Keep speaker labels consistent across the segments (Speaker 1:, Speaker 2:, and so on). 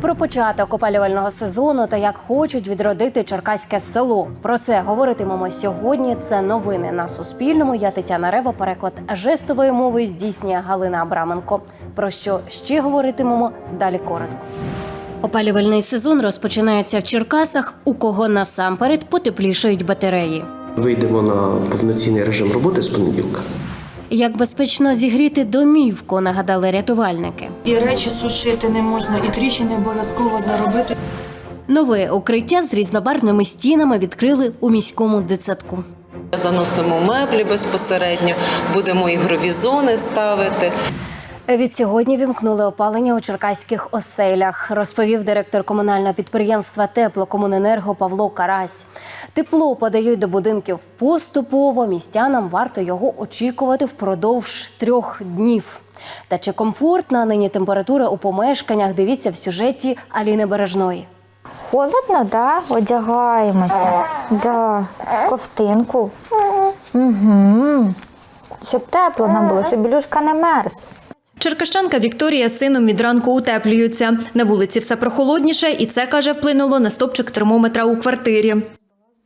Speaker 1: Про початок опалювального сезону та як хочуть відродити черкаське село. Про це говоритимемо сьогодні. Це новини на Суспільному. Я Тетяна Рева. Переклад жестовою мовою здійснює Галина Абраменко. Про що ще говоритимемо далі коротко. Опалювальний сезон розпочинається в Черкасах. У кого насамперед потеплішають батареї.
Speaker 2: Вийдемо на повноцінний режим роботи з понеділка.
Speaker 1: Як безпечно зігріти домівку, нагадали рятувальники.
Speaker 3: І речі сушити не можна, і тріщини обов'язково заробити.
Speaker 1: Нове укриття з різнобарвними стінами відкрили у міському дитсадку.
Speaker 4: Заносимо меблі безпосередньо, будемо ігрові зони ставити.
Speaker 1: Від сьогодні вімкнули опалення у черкаських оселях, розповів директор комунального підприємства Теплокомуненерго Павло Карась. Тепло подають до будинків поступово. Містянам варто його очікувати впродовж трьох днів. Та чи комфортна нині температура у помешканнях? Дивіться в сюжеті Аліни Бережної.
Speaker 5: Холодно, да? Одягаємося. Да. Ковтинку. Угу. Щоб тепло нам було, щоб Білюшка не мерз.
Speaker 6: Черкащанка Вікторія з сином від ранку утеплюються. На вулиці все прохолодніше, і це, каже, вплинуло на стопчик термометра у квартирі.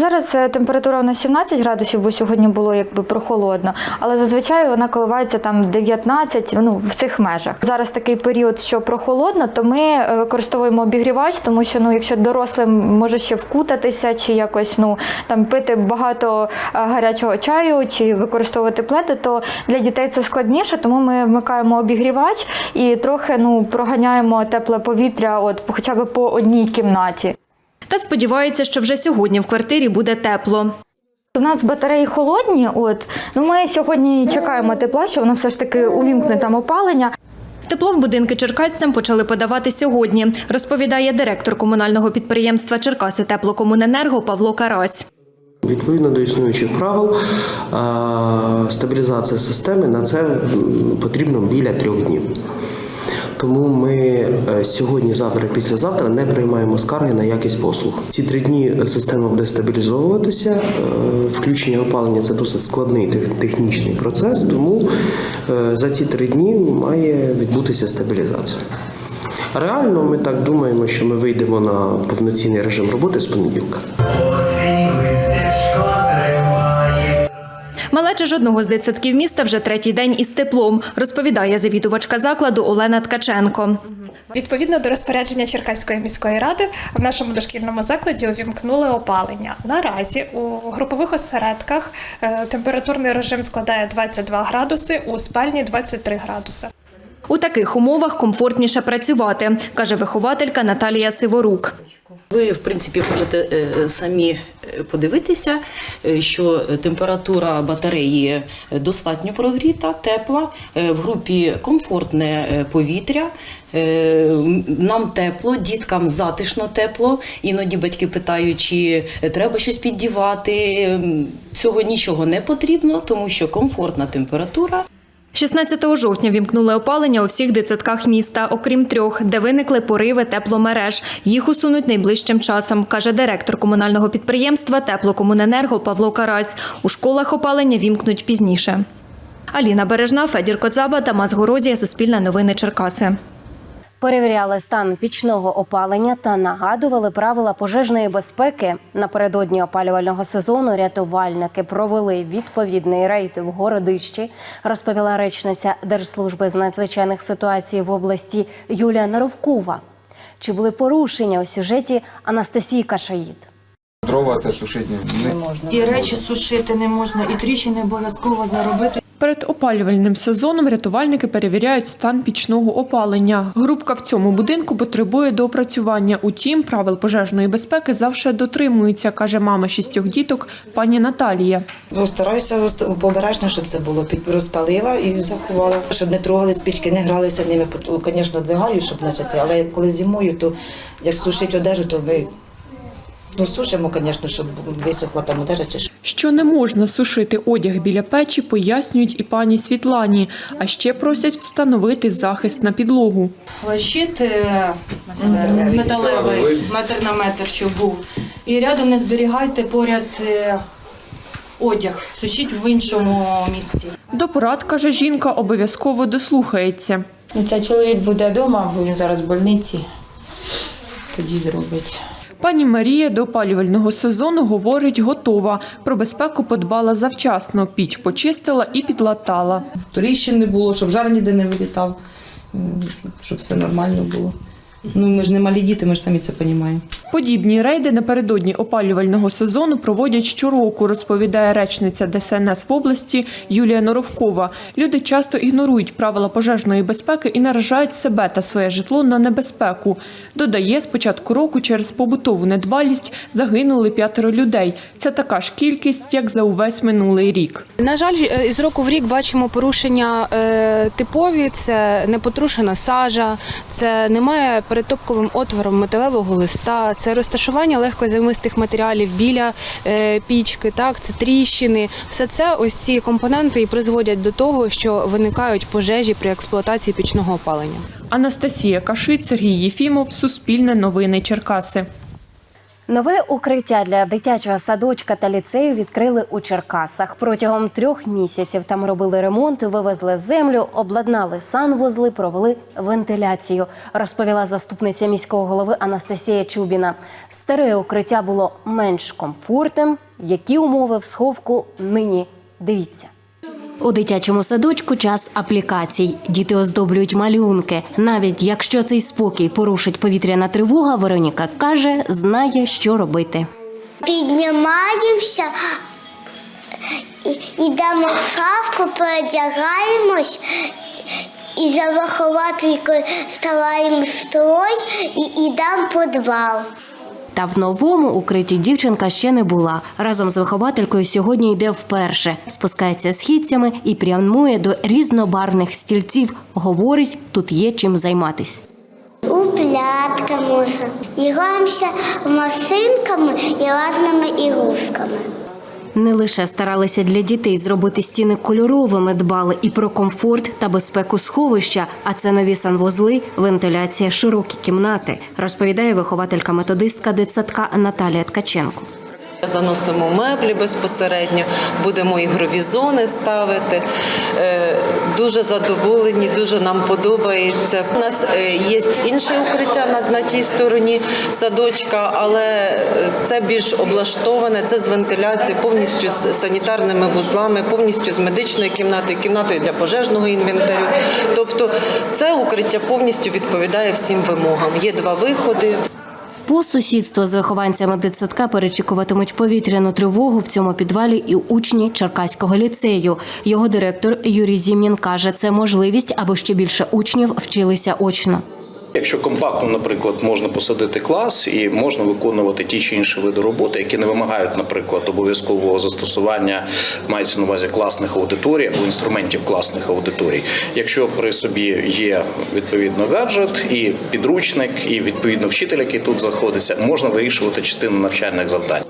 Speaker 5: Зараз е, температура у нас 17 градусів, бо сьогодні було якби прохолодно, але зазвичай вона коливається там 19, ну в цих межах. Зараз такий період, що прохолодно, то ми е, використовуємо обігрівач, тому що ну, якщо дорослим може ще вкутатися, чи якось ну там пити багато е, гарячого чаю, чи використовувати пледи, то для дітей це складніше, тому ми вмикаємо обігрівач і трохи ну проганяємо тепле повітря, от хоча б по одній кімнаті.
Speaker 6: Та сподівається, що вже сьогодні в квартирі буде тепло.
Speaker 5: У нас батареї холодні. От ну ми сьогодні чекаємо тепла, що воно все ж таки увімкне там опалення.
Speaker 6: Тепло в будинки черкасцям почали подавати сьогодні, розповідає директор комунального підприємства Черкаси Теплокомуненерго Павло Карась.
Speaker 2: Відповідно до існуючих правил, стабілізація системи на це потрібно біля трьох днів. Тому ми е, сьогодні, завтра, післязавтра не приймаємо скарги на якість послуг. Ці три дні система буде стабілізовуватися. Е, Включення опалення це досить складний технічний процес, тому е, за ці три дні має відбутися стабілізація. Реально, ми так думаємо, що ми вийдемо на повноцінний режим роботи з понеділка.
Speaker 6: Малеча жодного з дитсадків міста вже третій день із теплом, розповідає завідувачка закладу Олена Ткаченко.
Speaker 7: Відповідно до розпорядження Черкаської міської ради в нашому дошкільному закладі увімкнули опалення. Наразі у групових осередках е, температурний режим складає 22 градуси, у спальні 23 градуси.
Speaker 6: У таких умовах комфортніше працювати, каже вихователька Наталія Сиворук.
Speaker 4: Ви, в принципі, можете е, самі е, подивитися, е, що температура батареї достатньо прогріта, тепла. Е, В групі комфортне е, повітря. Е, Нам тепло, діткам затишно тепло. Іноді батьки питають, чи треба щось піддівати. Цього нічого не потрібно, тому що комфортна температура.
Speaker 6: 16 жовтня вімкнули опалення у всіх дитсадках міста, окрім трьох, де виникли пориви тепломереж. Їх усунуть найближчим часом, каже директор комунального підприємства Теплокомуненерго Павло Карась. У школах опалення вімкнуть пізніше. Аліна Бережна, Федір Коцаба, Тамас Горозія, Суспільне новини Черкаси.
Speaker 1: Перевіряли стан пічного опалення та нагадували правила пожежної безпеки. Напередодні опалювального сезону рятувальники провели відповідний рейд в городищі, розповіла речниця Держслужби з надзвичайних ситуацій в області Юлія Наровкова. Чи були порушення у сюжеті Анастасії Кашаїд?
Speaker 8: Дрова це тушити не можна
Speaker 3: І речі сушити не можна, і тріщини обов'язково заробити.
Speaker 9: Перед опалювальним сезоном рятувальники перевіряють стан пічного опалення. Групка в цьому будинку потребує доопрацювання. Утім, правил пожежної безпеки завжди дотримуються, каже мама шістьох діток пані Наталія.
Speaker 10: Ну, стараюся побережно, щоб це було. Розпалила і заховала, щоб не трогали спічки, не гралися ними. Звісно, двигаю, щоб наче це, але коли зимою, то як сушить одежу, то ми ну, сушимо, звісно, щоб висохла там одежа чи. Що
Speaker 9: не можна сушити одяг біля печі, пояснюють і пані Світлані. А ще просять встановити захист на підлогу.
Speaker 3: Щит е, металевий, метр на метр, щоб був. І рядом не зберігайте поряд е, одяг, сушіть в іншому місці.
Speaker 9: До порад, каже жінка, обов'язково дослухається.
Speaker 11: Ну, Це чоловік буде вдома, бо він зараз в больниці.
Speaker 4: тоді зробить.
Speaker 9: Пані Марія до опалювального сезону говорить, готова. Про безпеку подбала завчасно. Піч почистила і підлатала.
Speaker 11: Торіщин не було, щоб жар ніде не вилітав, щоб все нормально було. Ну, ми ж не малі діти, ми ж самі це розуміємо.
Speaker 9: Подібні рейди напередодні опалювального сезону проводять щороку, розповідає речниця ДСНС в області Юлія Норовкова. Люди часто ігнорують правила пожежної безпеки і наражають себе та своє житло на небезпеку. Додає, з початку року через побутову недбалість загинули п'ятеро людей. Це така ж кількість, як за увесь минулий рік.
Speaker 12: На жаль, е, з року в рік бачимо порушення е, типові: це непотрушена сажа, це немає перетопковим отвором металевого листа, це розташування легкозаймистих матеріалів біля е, пічки, так це тріщини. Все це ось ці компоненти і призводять до того, що виникають пожежі при експлуатації пічного опалення.
Speaker 9: Анастасія Кашит, Сергій Єфімов, Суспільне новини Черкаси.
Speaker 1: Нове укриття для дитячого садочка та ліцею відкрили у Черкасах. Протягом трьох місяців там робили ремонт, вивезли землю, обладнали санвузли, провели вентиляцію. Розповіла заступниця міського голови Анастасія Чубіна. Старе укриття було менш комфортним. Які умови в сховку нині? Дивіться. У дитячому садочку час аплікацій. Діти оздоблюють малюнки. Навіть якщо цей спокій порушить повітряна тривога, Вероніка каже, знає, що робити.
Speaker 13: Піднімаємося, йдемо в шафку, передягаємось і за вихователькою ставаємо строй і йдемо в підвал.
Speaker 1: Та в новому укритті дівчинка ще не була. Разом з вихователькою сьогодні йде вперше. Спускається східцями і прямує до різнобарвних стільців. Говорить, тут є чим займатись.
Speaker 13: У плятка можна. І граємося машинками і різними ігрушками.
Speaker 1: Не лише старалися для дітей зробити стіни кольоровими, дбали і про комфорт та безпеку сховища. А це нові санвузли, вентиляція, широкі кімнати, розповідає вихователька методистка дитсадка Наталія Ткаченко.
Speaker 14: Заносимо меблі безпосередньо, будемо ігрові зони ставити. Е, Дуже задоволені, дуже нам подобається. У нас е, є інше укриття на, на тій стороні садочка, але е, це більш облаштоване, це з вентиляцією, повністю з санітарними вузлами, повністю з медичною кімнатою, кімнатою для пожежного інвентарю. Тобто це укриття повністю відповідає всім вимогам. Є два виходи.
Speaker 1: По сусідству з вихованцями дитсадка перечікуватимуть повітряну тривогу в цьому підвалі і учні Черкаського ліцею. Його директор Юрій Зімнін каже, це можливість, аби ще більше учнів вчилися очно.
Speaker 15: Якщо компактно, наприклад, можна посадити клас і можна виконувати ті чи інші види роботи, які не вимагають, наприклад, обов'язкового застосування мається на увазі класних аудиторій або інструментів класних аудиторій. Якщо при собі є відповідно гаджет і підручник, і відповідно вчитель, який тут знаходиться, можна вирішувати частину навчальних завдань.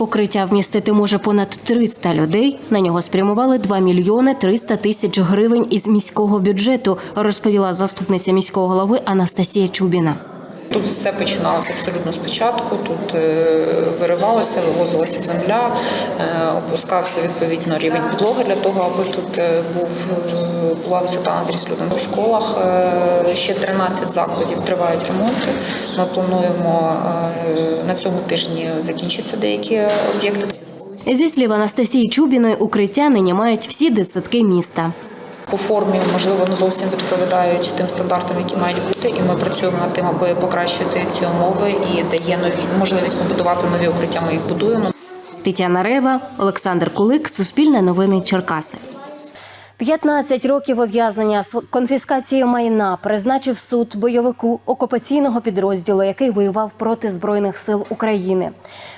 Speaker 1: Укриття вмістити може понад 300 людей. На нього спрямували 2 мільйони 300 тисяч гривень із міського бюджету, розповіла заступниця міського голови Анастасія Чубіна.
Speaker 16: Тут все починалося абсолютно спочатку. Тут е, виривалася, вивозилася земля, е, опускався відповідно рівень підлоги для того, аби тут е, був була висота на зріст людини. В школах ще 13 закладів тривають ремонти. Ми плануємо е, на цьому тижні закінчаться деякі об'єкти.
Speaker 1: Зі слів Анастасії Чубіної, укриття нині мають всі дитсадки міста.
Speaker 16: По формі, можливо, не зовсім відповідають тим стандартам, які мають бути, і ми працюємо над тим, аби покращити ці умови і дає нові можливість побудувати нові укриття. Ми їх будуємо.
Speaker 1: Тетяна Рева, Олександр Кулик, Суспільне новини Черкаси. 15 років ув'язнення з конфіскацією майна призначив суд бойовику окупаційного підрозділу, який воював проти збройних сил України.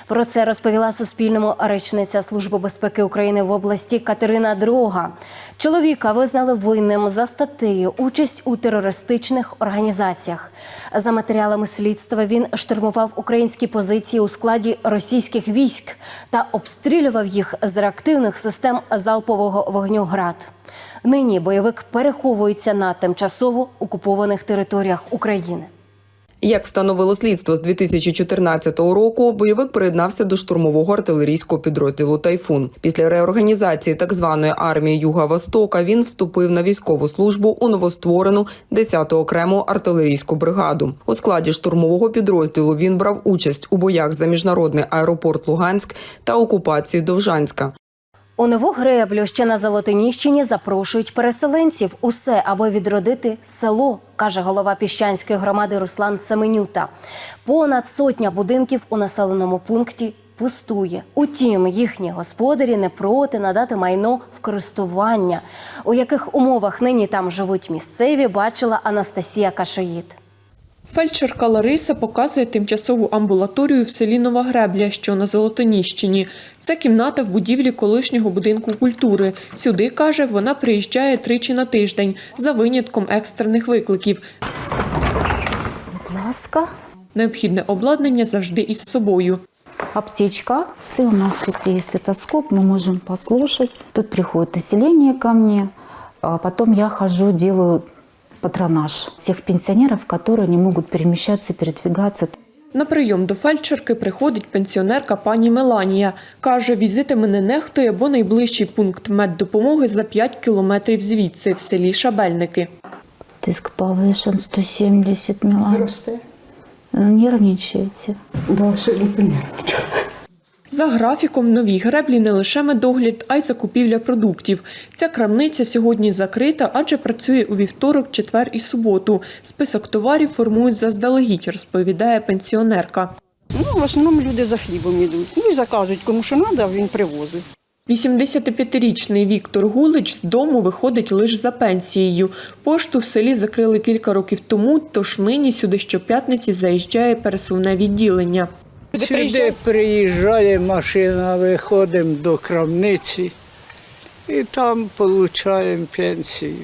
Speaker 1: Про це розповіла Суспільному речниця Служби безпеки України в області Катерина Дрога. Чоловіка визнали винним за статтею участь у терористичних організаціях. За матеріалами слідства він штурмував українські позиції у складі російських військ та обстрілював їх з реактивних систем залпового вогню ГРАД. Нині бойовик переховується на тимчасово окупованих територіях України.
Speaker 17: Як встановило слідство з 2014 року, бойовик приєднався до штурмового артилерійського підрозділу Тайфун. Після реорганізації так званої армії Юга Востока він вступив на військову службу у новостворену 10-ту окрему артилерійську бригаду. У складі штурмового підрозділу він брав участь у боях за міжнародний аеропорт Луганськ та окупації Довжанська.
Speaker 1: У нову греблю, що на Золотоніщині, запрошують переселенців. Усе, аби відродити село, каже голова піщанської громади Руслан Семенюта. Понад сотня будинків у населеному пункті пустує. Утім, їхні господарі не проти надати майно в користування. У яких умовах нині там живуть місцеві, бачила Анастасія Кашоїд.
Speaker 9: Фельдшерка Лариса показує тимчасову амбулаторію в селі Нова Гребля, що на Золотоніщині. Це кімната в будівлі колишнього будинку культури. Сюди каже, вона приїжджає тричі на тиждень за винятком екстрених викликів.
Speaker 18: Будь ласка.
Speaker 9: Необхідне обладнання завжди із собою.
Speaker 18: Аптечка. И у нас тут есть стетоскоп, мы можем послушать. Тут приходит население ко мне. А Потом я хожу, делаю патронаж тех пенсионеров, которые не могут перемещаться, передвигаться.
Speaker 9: На прийом до фельдшерки приходить пенсіонерка пані Меланія. Каже, візити мене нехтує, бо найближчий пункт меддопомоги за 5 кілометрів звідси, в селі Шабельники.
Speaker 18: Тиск повышен 170 мила. Нервничаете? Да, сегодня понервничала.
Speaker 9: За графіком в новій греблі не лише медогляд, а й закупівля продуктів. Ця крамниця сьогодні закрита, адже працює у вівторок, четвер і суботу. Список товарів формують заздалегідь, розповідає пенсіонерка.
Speaker 19: Ну, в основному люди за хлібом йдуть. Ну і заказують, кому що треба, він привозить.
Speaker 9: 85-річний Віктор Гулич з дому виходить лише за пенсією. Пошту в селі закрили кілька років тому, тож нині сюди щоп'ятниці заїжджає пересувне відділення.
Speaker 20: Сюди приїжджає машина, виходимо до крамниці і там отримуємо пенсію.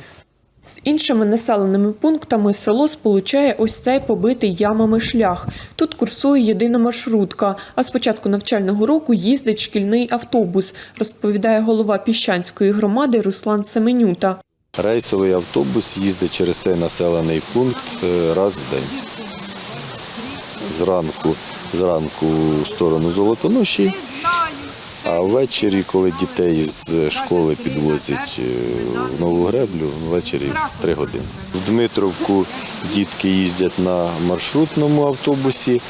Speaker 9: З іншими населеними пунктами село сполучає ось цей побитий ямами шлях. Тут курсує єдина маршрутка, а з початку навчального року їздить шкільний автобус, розповідає голова піщанської громади Руслан Семенюта.
Speaker 21: Рейсовий автобус їздить через цей населений пункт е, раз в день. Зранку, зранку в сторону Золотоноші, а ввечері, коли дітей з школи підвозять е, в Нову Греблю, ввечері три години. В Дмитровку дітки їздять на маршрутному автобусі,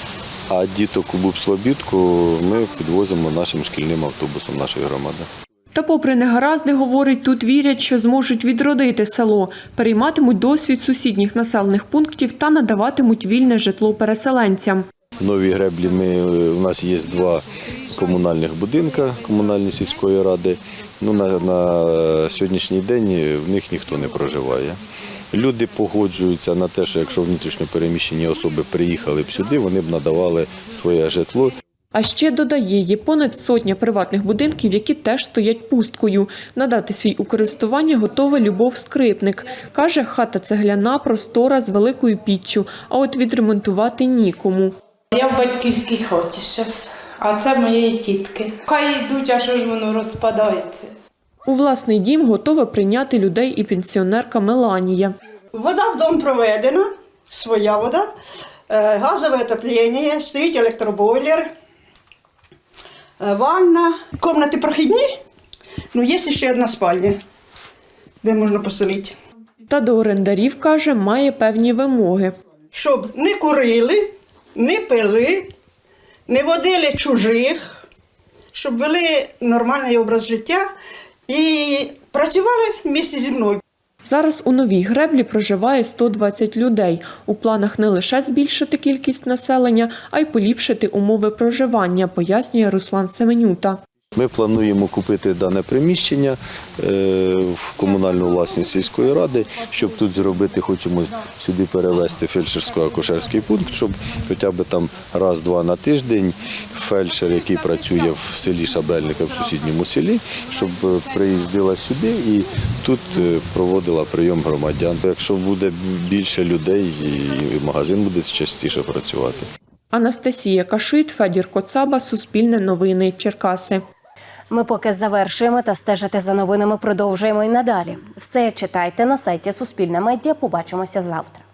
Speaker 21: а діток у Бубслобідку ми підвозимо нашим шкільним автобусом нашої громади.
Speaker 9: Та, попри негаразди, говорить, тут вірять, що зможуть відродити село, перейматимуть досвід сусідніх населених пунктів та надаватимуть вільне житло переселенцям.
Speaker 21: В Новій греблі ми, е, у нас є два комунальних будинка комунальної сільської ради. Ну, на, на сьогоднішній день в них ніхто не проживає. Люди погоджуються на те, що якщо внутрішньо переміщені особи приїхали б сюди, вони б надавали своє житло.
Speaker 9: А ще додає, є понад сотня приватних будинків, які теж стоять пусткою. Надати свій у користування готова Любов Скрипник. Каже, хата цегляна, простора з великою піччю, а от відремонтувати нікому.
Speaker 22: Я в батьківській хаті зараз, а це моєї тітки. Хай йдуть, а що ж воно розпадається.
Speaker 9: У власний дім готова прийняти людей і пенсіонерка Меланія.
Speaker 23: Вода в дом проведена, своя вода, е, газове отоплення, стоїть електробойлер, е, ванна, комнати прохідні, ну є ще одна спальня, де можна поселити.
Speaker 9: Та до орендарів, каже, має певні вимоги.
Speaker 23: Щоб не курили, не пили, не водили чужих, щоб вели нормальний образ життя і працювали в місті зі мною.
Speaker 9: Зараз у новій греблі проживає 120 людей. У планах не лише збільшити кількість населення, а й поліпшити умови проживання, пояснює Руслан Семенюта.
Speaker 21: Ми плануємо купити дане приміщення е, в комунальну власність сільської ради, щоб тут зробити, хочемо сюди перевести фельдшерсько-акушерський пункт, щоб хоча б там раз-два на тиждень фельдшер, який працює в селі Шабельника в сусідньому селі, щоб е, приїздила сюди і тут е, проводила прийом громадян. Якщо буде більше людей, і магазин буде частіше працювати.
Speaker 9: Анастасія Кашит, Федір Коцаба, Суспільне новини, Черкаси.
Speaker 1: Ми поки завершуємо та стежити за новинами продовжуємо і надалі. Все читайте на сайті Суспільне медіа. Побачимося завтра.